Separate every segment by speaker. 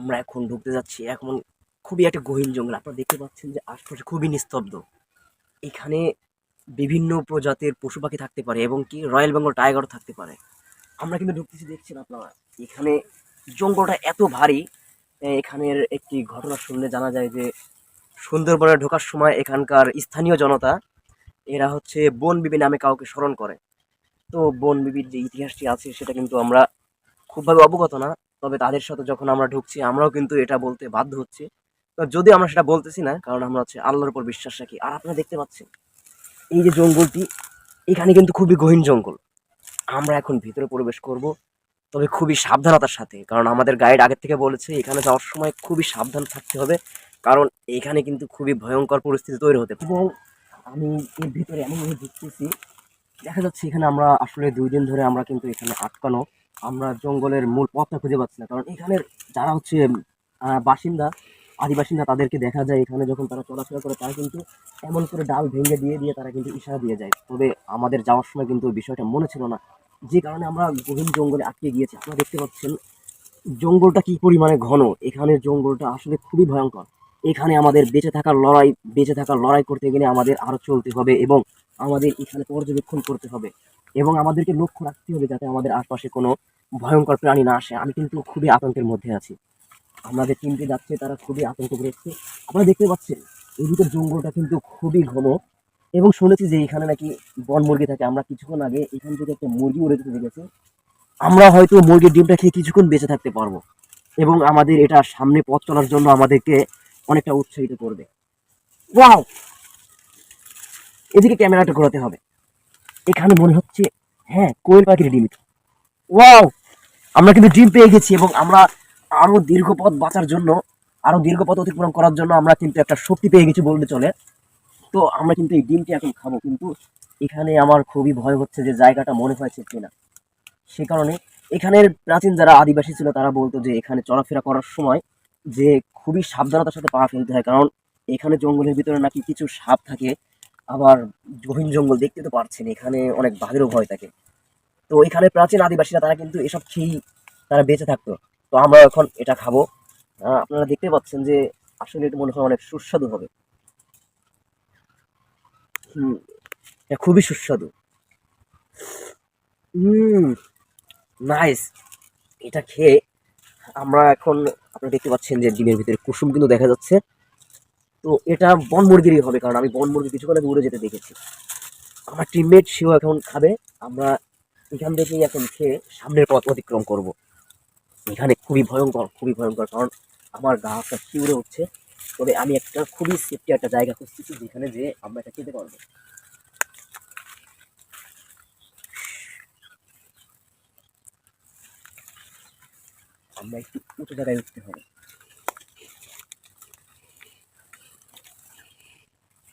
Speaker 1: আমরা এখন ঢুকতে যাচ্ছি, এখন খুবই একটা গহীন জঙ্গল। আপনারা দেখতে পাচ্ছেন যে আশপাশে খুবই নিস্তব্ধ। এখানে বিভিন্ন প্রজাতির পশু পাখি থাকতে পারে এবং কি রয়্যাল বেঙ্গল টাইগারও থাকতে পারে। আমরা কিন্তু ঢুকতেছি, দেখছেন আপনারা? এখানে জঙ্গলটা এত ভারী এখানের একটি ঘটনা শুনলে জানা যায় যে সুন্দরবনে ঢোকার সময় এখানকার স্থানীয় জনতা, এরা হচ্ছে বন বিবি নামে কাউকে স্মরণ করে। তো বন বিবির যে ইতিহাসটি আছে, সেটা কিন্তু আমরা খুবভাবে অবগত না। তবে তাদের সাথে যখন আমরা ঢুকছি, আমরাও কিন্তু এটা বলতে বাধ্য হচ্ছি। তো যদিও আমরা সেটা বলতেছি না, কারণ আমরা হচ্ছে আল্লাহর উপর বিশ্বাস রাখি। আর আপনারা দেখতে পাচ্ছেন, এই যে জঙ্গলটি, এখানে কিন্তু খুবই গহীন জঙ্গল। আমরা এখন ভিতরে প্রবেশ করব, তবে খুবই সাবধানতার সাথে। কারণ আমাদের গাইড আগের থেকে বলেছে, এখানে যাওয়ার সময় খুবই সাবধান থাকতে হবে, কারণ এখানে কিন্তু খুবই ভয়ঙ্কর পরিস্থিতি তৈরি হতে। এবং আমি এর ভিতরে এমনভাবে ঢুকতেছি, দেখা যাচ্ছে এখানে আমরা আসলে দুই দিন ধরে আমরা কিন্তু এখানে আটকানো আমরা জঙ্গলের মূল পথটা খুঁজে পাচ্ছি না। কারণ এখানের যারা হচ্ছে বাসিন্দা, আদিবাসিন্দা তাদেরকে দেখা যায় এখানে যখন তারা চলাফেরা করে, তারা কিন্তু এমন করে ডাল ভেঙে দিয়ে দিয়ে তারা কিন্তু ইশারা দিয়ে যায়। তবে আমাদের যাওয়ার সময় কিন্তু বিষয়টা মনে ছিল না। যে কারণে আমরা গভীর জঙ্গলে আটকে গিয়েছি। আপনারা দেখতে পাচ্ছেন জঙ্গলটা কি পরিমাণে ঘন। এখানের জঙ্গলটা আসলে খুবই ভয়ঙ্কর। এখানে আমাদের বেঁচে থাকার লড়াই, বেঁচে থাকার লড়াই করতে গেলে আমাদের আরও চলতে হবে এবং আমাদের এখানে পর্যবেক্ষণ করতে হবে। এবং আমাদেরকে লক্ষ্য রাখতে হবে যাতে আমাদের আশপাশে কোনো ভয়ঙ্কর প্রাণী না আসে। আমি কিন্তু খুবই আতঙ্কের মধ্যে আছি। আমাদের টিমকে যাচ্ছে, তারা খুবই আতঙ্ক আতঙ্কগ্রস্ত আপনারা দেখতে পাচ্ছেন ভিতর জঙ্গলটা কিন্তু খুবই ঘন। এবং শুনেছি যে এখানে নাকি বন মুরগি থাকে। আমরা কিছুক্ষণ আগে এখান থেকে একটা মুরগি উড়ে যেতে দেখেছি। আমরা হয়তো মুরগির ডিমটা খেয়ে কিছুক্ষণ বেঁচে থাকতে পারব। এবং আমাদের এটা সামনে পথ চলার জন্য আমাদেরকে অনেকটা উৎসাহিত করবে। ওয়াও! এদিকে ক্যামেরাটা ঘোরাতে হবে। এখানে মনে হচ্ছে হ্যাঁ কোয়েল পাখির ডিম এটা। ওয়াও! আমরা কিন্তু ডিম পেয়ে গেছি এবং আমরা আরও দীর্ঘ পথ বাঁচার জন্য, আরও দীর্ঘ পথ অতিক্রম করার জন্য আমরা কিন্তু একটা শক্তি পেয়ে গেছি বলতে চলে। তো আমরা কিন্তু এই ডিমটি এখন খাব, কিন্তু এখানে আমার খুবই ভয় হচ্ছে যে জায়গাটা মনে হয়েছে কিনা। সে কারণে এখানের প্রাচীন যারা আদিবাসী ছিল, তারা বলতো যে এখানে চলাফেরা করার সময় যে খুবই সাবধানতার সাথে পা ফেলতে হয়, কারণ এখানে জঙ্গলের ভিতরে নাকি কিছু সাপ থাকে। আবার গহীন জঙ্গল দেখতে তো পারছেন, এখানে অনেক বাঘেরও ভয় থাকে। তো এখানে প্রাচীন আদিবাসীরা তারা কিন্তু এসব খেয়েই তারা বেঁচে থাকতো। তো আমরা এখন এটা খাব। আপনারা দেখতে পাচ্ছেন যে আসলে এটা মনে হয় অনেক সুস্বাদু হবে। হুম খুবই সুস্বাদু। নাইস এটা খেয়ে আমরা এখন আপনারা দেখতে পাচ্ছেন যে ডিমের ভিতরে কুসুম কিন্তু দেখা যাচ্ছে। তো এটা বন মুরগিরই হবে, কারণ আমি বন মুরগি কিছুক্ষণ আগে উড়ে যেতে দেখেছি। আমার টিমমেট সেও এখন খাবে, আমরা এখান থেকেই এখন খেয়ে সামনের পথ অতিক্রম করব। এখানে খুবই ভয়ঙ্কর খুবই ভয়ঙ্কর, কারণ আমার গা হাতটা শিউরে উঠছে। তবে আমি একটা খুবই সেফটি একটা জায়গা খুঁজতেছি যেখানে যে আমরা এটা খেতে পারব। আমরা একটু উঁচু জায়গায় উঠতে হবে।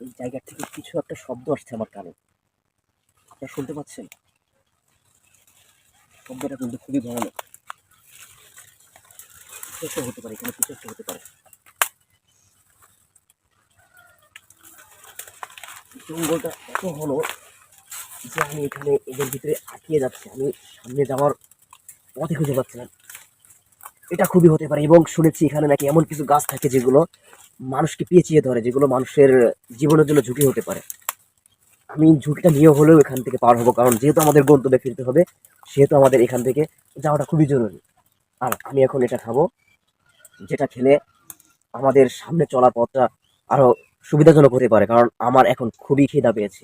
Speaker 1: এই জায়গা থেকে কিছু একটা শব্দ আসছে আমার কানে। আপনারা শুনতে পাচ্ছেন? শব্দটা কিন্তু খুবই ভয়ানক। কিছু হতে পারে এখানে কিছু একটা হতে পারে। জঙ্গলটা এত হলো যে আমি এখানে এদের ভিতরে আটকিয়ে যাচ্ছি। আমি সামনে যাওয়ার পথে খুঁজে পাচ্ছি এটা খুবই হতে পারে এবং শুনেছি এখানে নাকি এমন কিছু গাছ থাকে যেগুলো মানুষকে পেঁচিয়ে ধরে যেগুলো মানুষের জীবনের জন্য ঝুঁকি হতে পারে। আমি ঝুঁকিটা নিয়ে হলেও এখান থেকে পার হব, কারণ যেহেতু আমাদের গন্তব্যে ফিরতে হবে, সেহেতু আমাদের এখান থেকে যাওয়াটা খুবই জরুরি। আর আমি এখন এটা খাব, যেটা খেলে আমাদের সামনে চলার পথটা আরও সুবিধাজনক হতে পারে, কারণ আমার এখন খুবই খিদা পেয়েছে।